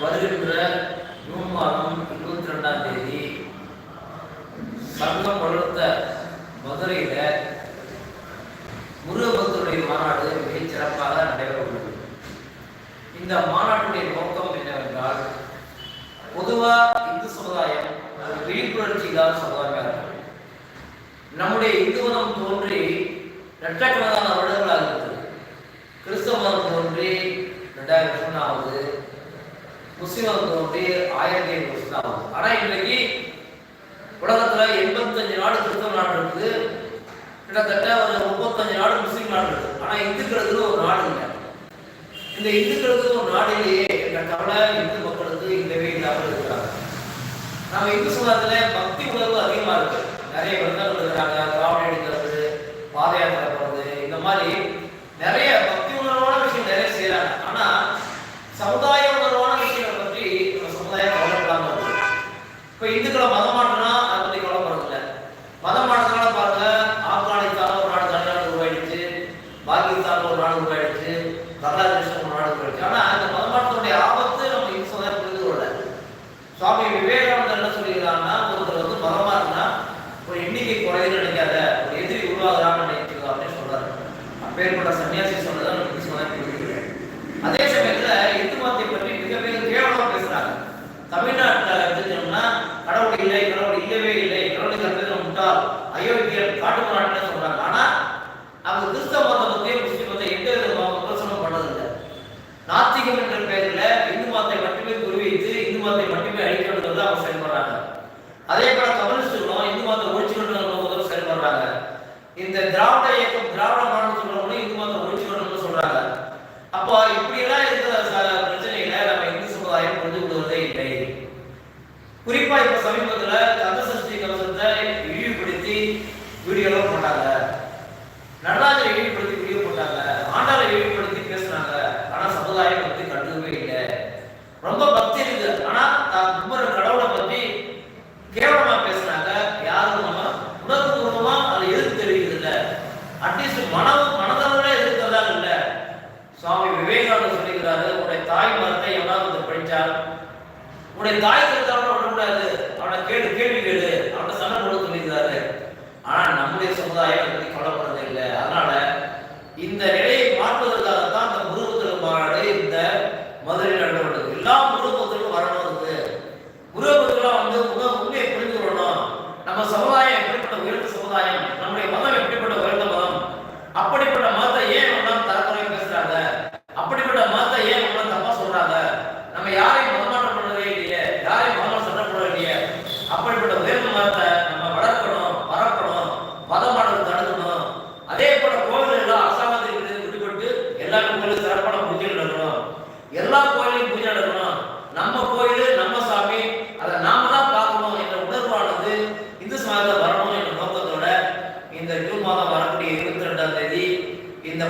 வருகின்ற ஜூன் மாதம் இருபத்தி ரெண்டாம் தேதி சங்கம் வளர்த்த மதுரையில முருகபக்தருடைய மாநாடு மிகச் சிறப்பாக நடைபெற உள்ளது. இந்த மாநாட்டுடைய நோக்கம் என்னவென்றால் பொதுவா இந்து சமுதாயம் ஒரு விழிப்புணர்ச்சி இல்லாத சமுதாயமாக நம்முடைய இந்து மதம் தோன்றி லட்சக்கணக்கான வருடங்களாக இருக்குது கிறிஸ்தவ மதம் தோன்றி ரெண்டாயிரம் வருஷம் தான் ஆகுது முஸ்லீம் மதம் ஆயிரத்தி ஐநூறு வருஷம் தான் ஆகுது ஆனா இன்னைக்கு உலகத்துல எண்பத்தஞ்சு நாடு கிறிஸ்தவ நாடு இருக்குது. கிட்டத்தட்ட ஒரு முப்பத்தஞ்சு நாடு முஸ்லீம் நாடு இருக்குது. ஆனா இந்துக்களுக்கு ஒரு நாடு இல்லை. இந்த இந்துக்களுக்கு ஒரு நாடு இல்லையே என்ற கவலை இந்து மக்களுக்கு இல்லவே இல்லாமல் இருக்கிறாங்க. நம்ம இந்து சமுதாயத்துல பக்தி உணர்வு அதிகமா இருக்கு. நிறைய விரதங்கள் இருக்கிறாங்க திராவிட எடுக்கிறது பாத யாத்திரை போறது இந்த மாதிரி நிறைய பக்தி உணர்வான விஷயம் நிறைய செய்யறாங்க ஆனா சமுதாய உணர்வான விஷயங்களை பற்றி நம்ம சமுதாயம் கவலைப்படாம இருக்கு இப்போ இந்துக்களை மதம் மாற்றினா அதை பற்றி கவலைப்படுறது இல்லை. மதம் மாற்றதுனால பாருங்க ஆப்கானிஸ்தான் ஒரு நாடு தனிநாடு உருவாயிடுச்சு பாகிஸ்தான் ஒரு நாடு உருவாயிடுச்சு பங்களாதேஷ் ஒரு நாடு உருவாயிடுச்சு. ஆனால் அந்த மதம் மாற்றத்துடைய ஆபத்து நம்ம இந்து சமுதாயம் புரிந்து கொள்ள சுவாமி விவேகானந்தர் என்ன சொல்லியிருக்காங்கன்னா ஒருத்தர் வந்து மதமாக இருந்தா ஒரு எண்ணிக்கை குறையுதுன்னு நினைக்காத ஒரு எதிரி உருவாகிறான்னு நினைக்கிறதா அப்படின்னு சொல்றாரு. அப்பேற்பட்ட சன்னியாசி சொன்னதை நம்ம இந்து சமுதாயம் புரிஞ்சுக்கிறேன் அதே சமயத்துல இந்து மதத்தை பற்றி மிக மிக கேவலமாக பேசுறாங்க. தமிழ்நாடு கடவுள் இல்லை கடவுள் இல்லவே இல்லை கடவுளை கருத்து முட்டாள் அயோக்கியர் காட்டு நாட்டுல சொல்றாங்க. ஆனா அவங்க கிறிஸ்தவ மதத்தை பத்தி முஸ்லிம் மதத்தை எந்த விதமாக விமர்சனம் பண்ணதில்லை. நாத்திகம் என்ற பெயர்ல இந்து மதத்தை மட்டுமே குறிவைத்து இந்து மதத்தை மட்டுமே அழிக்கணுங்கிறது அவங்க செயல்படுறாங்க. அதே போல கம்யூனிஸ்டுகளும் இந்து மதத்தை ஒழிச்சுக்கணுங்கிற செயல்படுறாங்க. இந்த திராவிட இயக்கம் திராவிட மாடல் சொல்றவங்களும் இந்து மதத்தை ஒழிச்சுக்கணும்னு சொல்றாங்க அப்போ இப்படி எல்லாம் இருக்கிற ச- பிரச்சனைகளை நம்ம இந்து சமுதாயம் புரிந்து கொள்வதே இல்லை குறிப்பா இப்ப சமீபத்துல கந்த சஷ்டி கவசத்தை இழிவுபடுத்தி வீடியோலாம் போட்டாங்க. நடராஜரை இழிவுபடுத்தி வீடியோ போட்டாங்க. ஆண்டாரை இழிவுபடுத்தி பேசுனாங்க ஆனா சமுதாயம் பத்தி கண்டுவே இல்லை. ரொம்ப பக்தி இருக்கு ஆனா தான் கும்புற கடவுளை பத்தி கேவலமா பேசுனாங்க யாரும் நம்ம உணர்வுபூர்வமா அதை எதிர்த்து தெரிவிக்கிறது இல்லை அட்லீஸ்ட் மனம் மனதளவுல எதிர்க்கிறதா இல்லை. சுவாமி விவேகானந்தர் சொல்லிக்கிறாரு உன்னுடைய தாய் மரத்தை எவனாவது ஒருத்தர் படிச்சால் உன்னுடைய தாய் கருத்தாலும் கூடாது. அவனை கேடு கேள்வி கேடு அவனை சண்டை போட சொல்லியிருந்தாரு ஆனா நம்முடைய சமுதாயம் அதை பத்தி கவலைப்படுறது இல்லை. அதனால இந்த நிலையை மாற்றுவதற்காக தான் இந்த முருகத்தில் மாநாடு இந்த மதுரை நடத்தப்படுது எல்லா முருகத்திலும் வரணும் இருக்கு முருகத்திலாம் வந்து முக உண்மையை புரிந்து கொள்ளணும். நம்ம சமுதாயம் எப்படிப்பட்ட உயர்ந்த சமுதாயம்?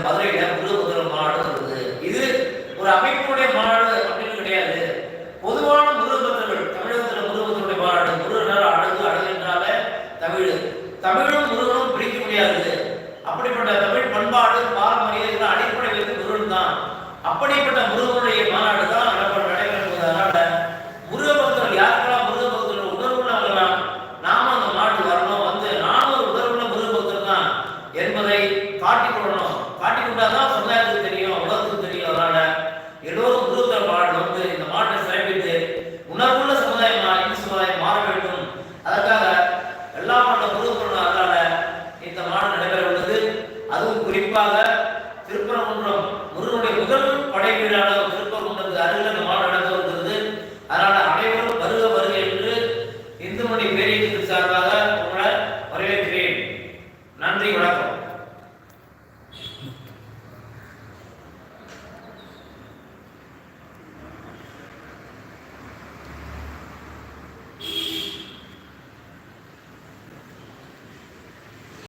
மதுரையில முருகபுதர் மாநாடு இருந்தது இது ஒரு அமைப்பினுடைய மாநாடு அப்படின்னு கிடையாது. பொதுவான முருகபுத்தர்கள் தமிழகத்தில் முருகபுத்தருடைய மாநாடு முருகனால் அழகு அழகுன்றால தமிழ். தமிழும் முருகனும் பிரிக்க முடியாது. அப்படிப்பட்ட தமிழ் பண்பாடு பாரம்பரிய இதெல்லாம் முருகன் தான். அப்படிப்பட்ட முருகனுடைய மாநாடு தான் நம்ம நடைபெறுவது அதனால முருகபக்தர்கள் யாருக்கெல்லாம் முருகபக்தர்கள் உணர்வுள்ள வரலாம் அந்த நாட்டு வரணும். வந்து நானும் ஒரு உணர்வுள்ள முருகபக்தர் தான் என்பதை காட்டிக் கொள்ளணும். மாட்டிக்கிட்டா தான் சமுதாயத்துக்கு தெரியும் உலகத்துக்கு தெரியும். அதனால எல்லோரும் குருக்கள் வாழணும். வந்து இந்த மாட்டை சிறப்பித்து உணர்வுள்ள சமுதாயம் இந்து சமுதாயம் மாற வேண்டும். அதற்காக எல்லா மாட்ட குருக்களும் அதனால இந்த மாடம் நடைபெற உள்ளது அதுவும் குறிப்பாக திருப்பரங்குன்றம் முருகனுடைய முதல் படை வீடான திருப்பரங்குன்றது அருகில் மாடம்